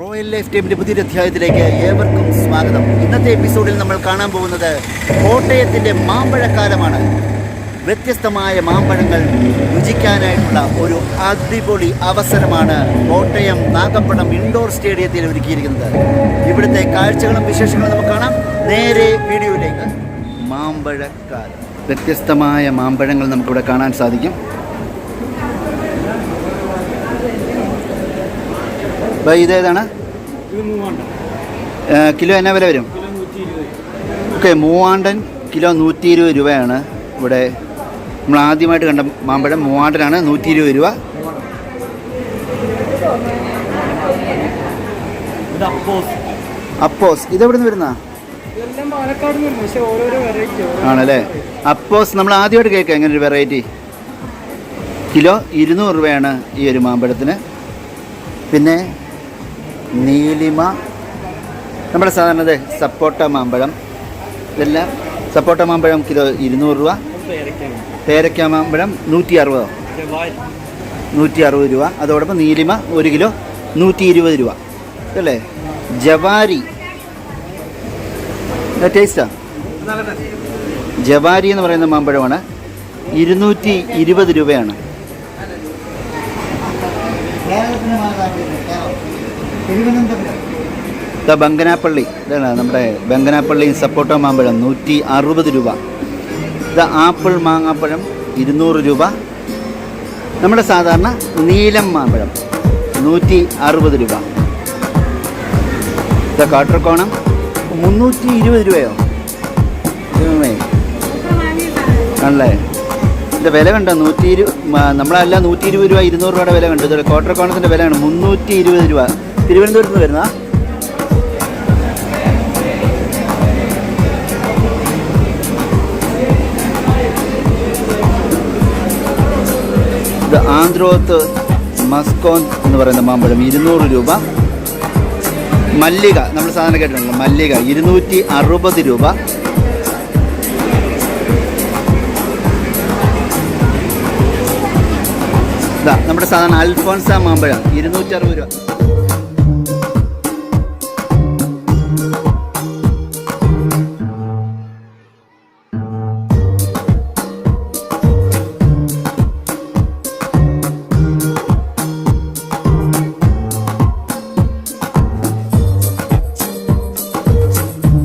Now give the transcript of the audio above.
Royal life ടൈമിന്റെ പുതിയൊരു അധ്യായത്തിലേക്ക് ഏവർക്കും സ്വാഗതം. ഇന്നത്തെ എപ്പിസോഡിൽ നമ്മൾ കാണാൻ പോകുന്നത് കോട്ടയത്തിന്റെ മാമ്പഴക്കാലമാണ്. വ്യത്യസ്തമായ മാമ്പഴങ്ങൾ രുചിക്കാനായിട്ടുള്ള ഒരു അടിപൊളി അവസരമാണ് കോട്ടയം നാഗപ്പടം ഇൻഡോർ സ്റ്റേഡിയത്തിൽ ഒരുക്കിയിരിക്കുന്നത്. ഇവിടുത്തെ കാഴ്ചകളും വിശേഷങ്ങളും നമുക്ക് കാണാം. നേരെ വീഡിയോയിലേക്ക്. മാമ്പഴക്കാലം. വ്യത്യസ്തമായ മാമ്പഴങ്ങൾ നമുക്കിവിടെ കാണാൻ സാധിക്കും. അപ്പോൾ ഇതേതാണ് കിലോ എന്നാ വില വരും? ഓക്കെ മൂവാണ്ടൻ കിലോ നൂറ്റി ഇരുപത് രൂപയാണ് ഇവിടെ. നമ്മൾ ആദ്യമായിട്ട് കണ്ട മാമ്പഴം മൂവാണ്ടനാണ് നൂറ്റി ഇരുപത് രൂപ അപ്പോസ്. ഇതെവിടെ നിന്ന് വരുന്ന. ആണല്ലേ? അപ്പോസ് നമ്മൾ ആദ്യമായിട്ട് കേൾക്കാം എങ്ങനെ ഒരു വെറൈറ്റി കിലോ ഇരുന്നൂറ് രൂപയാണ് ഈ ഒരു മാമ്പഴത്തിന്. പിന്നെ നീലിമ. നമ്മുടെ സാധാരണ ദേ സപ്പോട്ട മാമ്പഴം. ഇതെല്ലാം സപ്പോട്ട മാമ്പഴം കിലോ ഇരുന്നൂറ് രൂപ. പേരയ്ക്ക മാമ്പഴം നൂറ്റി അറുപതോ നൂറ്റി അറുപത് രൂപ. അതോടൊപ്പം നീലിമ ഒരു കിലോ നൂറ്റി ഇരുപത് രൂപ. അല്ലേ? ജവാരി. ടേസ്റ്റാ ജവാരി എന്ന് പറയുന്ന മാമ്പഴമാണ്. ഇരുന്നൂറ്റി ഇരുപത് രൂപയാണ്. ഇതാ ബംഗനാപ്പള്ളി. ഇതാണ് നമ്മുടെ ബംഗനാപ്പള്ളി സപ്പോട്ട മാമ്പഴം നൂറ്റി അറുപത് രൂപ. ഇത് ആപ്പിൾ മാങ്ങാപ്പഴം ഇരുന്നൂറ് രൂപ. നമ്മുടെ സാധാരണ നീലം മാമ്പഴം നൂറ്റി അറുപത് രൂപ. ഇത് കാട്ടർക്കോണം മുന്നൂറ്റി ഇരുപത് രൂപയോ. ആണല്ലേ? ഇതിന്റെ വില കണ്ടോ? നൂറ്റി ഇരു നമ്മളല്ല നൂറ്റി ഇരുപത് രൂപ ഇരുന്നൂറ് രൂപയുടെ വില കണ്ടു. ഇതൊരു കോട്ടർക്കോണത്തിന്റെ വിലയാണ്. മുന്നൂറ്റി ഇരുപത് രൂപ. തിരുവനന്തപുരത്ത് നിന്ന് വരുന്ന ആന്ധ്രോത്ത് മസ്കോൻ എന്ന് പറയുന്ന മാമ്പഴം ഇരുന്നൂറ് രൂപ. മല്ലിക നമ്മൾ സാധാരണ കേട്ടിട്ടുണ്ട് മല്ലിക ഇരുന്നൂറ്റി അറുപത് രൂപ. നമ്മുടെ സാധാരണ അൽഫോൺസ മാമ്പഴം ഇരുന്നൂറ്റി അറുപത് രൂപ.